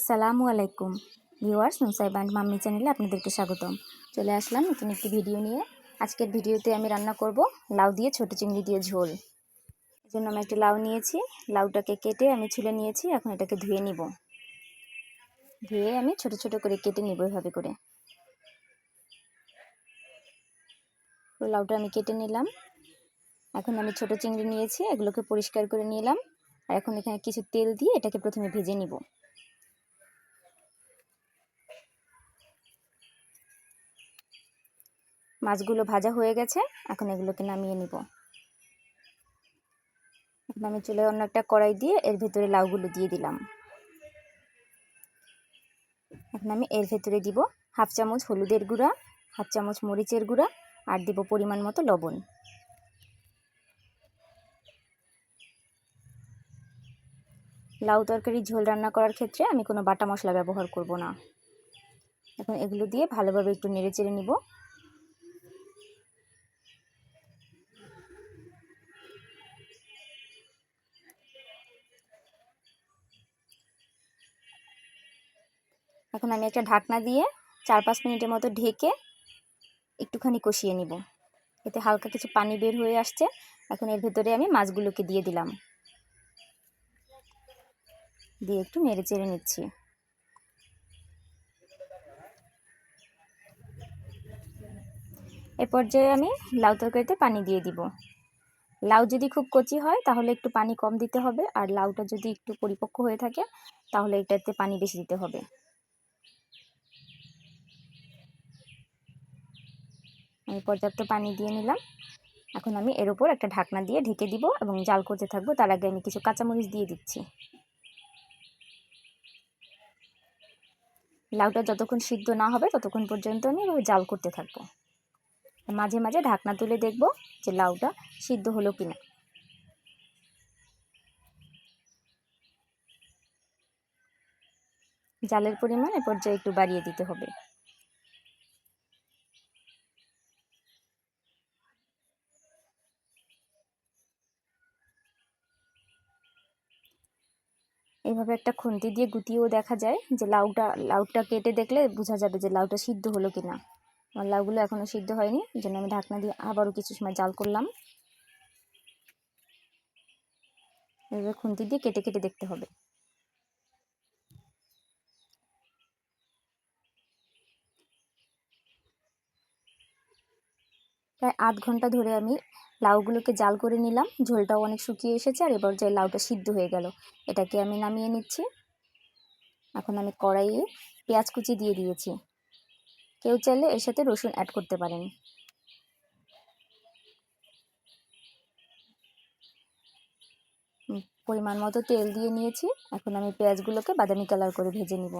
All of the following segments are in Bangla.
আসসালামু আলাইকুম। ভিউয়ার্স নুসাইব অ্যান্ড মাম্মি চ্যানেলে আপনাদেরকে স্বাগতম। চলে আসলাম নতুন একটি ভিডিও নিয়ে। আজকের ভিডিওতে আমি রান্না করব লাউ দিয়ে ছোট চিংড়ি দিয়ে ঝোল। এই জন্য আমি একটা লাউ নিয়েছি। লাউটাকে কেটে আমি ছুলে নিয়েছি। এখন এটাকে ধুয়ে নিব। ধুয়ে আমি ছোট ছোট করে কেটে নিব এভাবে করে। লাউটা আমি কেটে নিলাম। এখন আমি ছোট চিংড়ি নিয়েছি। এগুলোকে পরিষ্কার করে নিলাম। আর এখন এখানে কিছু তেল দিয়ে এটাকে প্রথমে ভেজে নিব। মাছগুলো ভাজা হয়ে গেছে, এখন এগুলোকে নামিয়ে নিব। এখন আমি চুলে অন্য একটা কড়াই দিয়ে এর ভেতরে লাউগুলো দিয়ে দিলাম। এখন আমি এর ভেতরে দিব হাফ চামচ হলুদের গুঁড়া, হাফ চামচ মরিচের গুঁড়া, আর দিব পরিমাণ মতো লবণ। লাউ তরকারি ঝোল রান্না করার ক্ষেত্রে আমি কোনো বাটা মশলা ব্যবহার করব না। এখন এগুলো দিয়ে ভালোভাবে একটু নেড়ে চেড়ে নিব। এখন আমি একটা ঢাকনা দিয়ে চার পাঁচ মিনিটের মতো ঢেকে একটুখানি কষিয়ে নিব। এতে হালকা কিছু পানি বের হয়ে আসছে। এখন এর ভেতরে আমি মাছগুলোকে দিয়ে দিলাম। দিয়ে একটু নেড়ে চেড়ে নিচ্ছি। এ পর্যায়ে আমি লাউ তরকারিতে পানি দিয়ে দিব। লাউ যদি খুব কচি হয়, তাহলে একটু পানি কম দিতে হবে। আর লাউটা যদি একটু পরিপক্ক হয়ে থাকে, তাহলে এটাতে পানি বেশি দিতে হবে। আমি পর্যাপ্ত পানি দিয়ে নিলাম। এখন আমি এর উপর একটা ঢাকনা দিয়ে ঢেকে দিব এবং জাল করতে থাকব। তার আগে আমি কিছু কাঁচামরিচ দিয়ে দিচ্ছি। লাউটা যতক্ষণ সিদ্ধ না হবে ততক্ষণ পর্যন্ত আমি এভাবে জাল করতে থাকব। মাঝে মাঝে ঢাকনা তুলে দেখব যে লাউটা সিদ্ধ হলো কিনা। জালের পরিমাণ এ পর্যায়ে একটু বাড়িয়ে দিতে হবে। এইভাবে একটা খুন্তি দিয়ে গুটিয়েও দেখা যায় যে লাউটা লাউটা কেটে দেখলে বোঝা যাবে যে লাউটা সিদ্ধ হলো কিনা। আমার লাউগুলো এখনও সিদ্ধ হয়নি জন্য আমি ঢাকনা দিয়ে আবারও কিছু সময় জাল করলাম। এভাবে খুন্তি দিয়ে কেটে কেটে দেখতে হবে। প্রায় আধ ঘণ্টা ধরে আমি লাউগুলোকে জাল করে নিলাম। ঝোলটাও অনেক শুকিয়ে এসেছে আর এবার যে লাউটা সিদ্ধ হয়ে গেল, এটাকে আমি নামিয়ে নিচ্ছি। এখন আমি কড়াইয়ে পেঁয়াজ কুচি দিয়ে দিয়েছি। কেউ চাইলে এর সাথে রসুন অ্যাড করতে পারেন। পরিমাণ মতো তেল দিয়ে নিয়েছি। এখন আমি পেঁয়াজগুলোকে বাদামি কালার করে ভেজে নিব।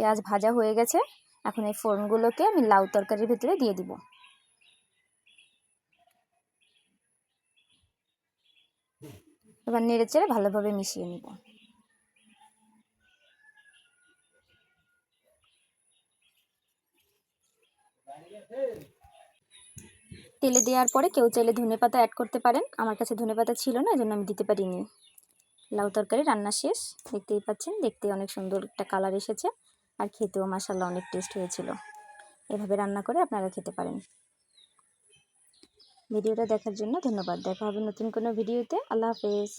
পেঁয়াজ ভাজা হয়ে গেছে। এখন এই ফোড়নগুলোকে আমি লাউ তরকারির ভেতরে দিয়ে দিব। এবার নেড়ে চেড়ে ভালোভাবে মিশিয়ে নিব। তেলে দেওয়ার পরে কেউ চাইলে ধনে পাতা অ্যাড করতে পারেন। আমার কাছে ধনে পাতা ছিল না, এজন্য আমি দিতে পারিনি। লাউ তরকারি রান্না শেষ, দেখতেই পাচ্ছেন, দেখতে অনেক সুন্দর একটা কালার এসেছে। আর খেতেও মাসাল্লাহ অনেক টেস্ট হয়েছিল। এভাবে রান্না করে আপনারা খেতে পারেন। ভিডিওটা দেখার জন্য ধন্যবাদ। দেখা হবে নতুন কোনো ভিডিওতে। আল্লাহ হাফেজ।